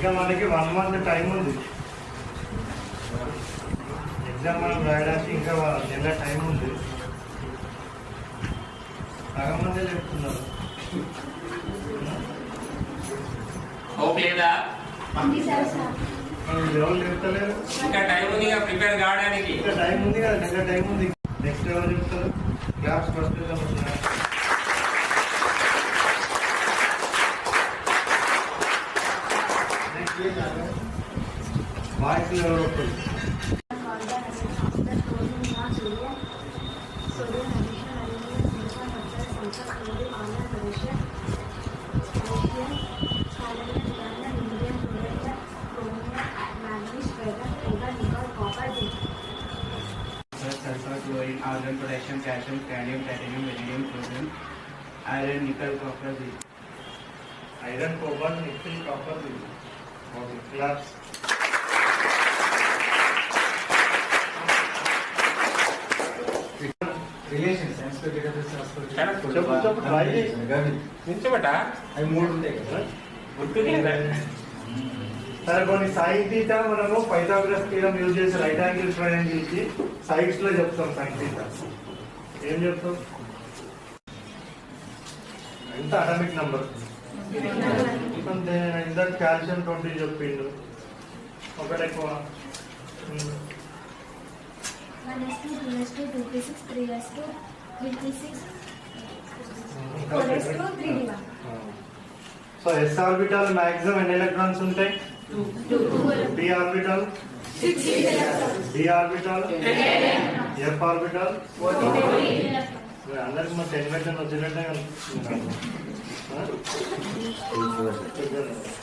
ఇంకా మనకి one month time ఉంది. ఎగ్జామ్ మనం రాయడానికి ఇంకా నెల టైం ఉంది. సగం మంది చెప్తున్నారు లేదా? ఎవరు చెప్తలేరు? ఇంకా టైం ఉంది ప్రిపేర్ కావడానికి. ఇంకా టైం ఉంది కదా నెల టైం ఉంది. నెక్స్ట్ ఎవరు చెప్తారు? Class first voice argon potassium calcium scandium titanium vanadium chromium iron nickel copper भी आयरन कॉपर निकल कॉपर भी ఓకే క్లాస్ రిలేషన్ సంస్కృతి చెప్పు, చెప్పు, చేయి. నిల్చోబెట్ట అవి మూడు ఉంటాయి కదా గుర్తుకి సరే కొన్ని సైన్ తీటా మనము పైథాగరస్ థీరం యూజ్ చేసి రైట్ యాంగిల్ ట్రయాంగిల్కి సైడ్స్లో చెప్తాం సైన్ తీటా ఏం చెప్తాం ఎంత అటమిక్ నంబర్ అంతే ఇందాక కాల్షియం ట్వంటీ చెప్పిండు. ఒకటి ఎక్కువ. సో ఎస్ ఆర్బిటాల్ మాక్సిమం ఎన్ని ఎలక్ట్రాన్స్ ఉంటాయి? P orbital D orbital F orbital అందరికి మా టెన్ వచ్చినట్టే?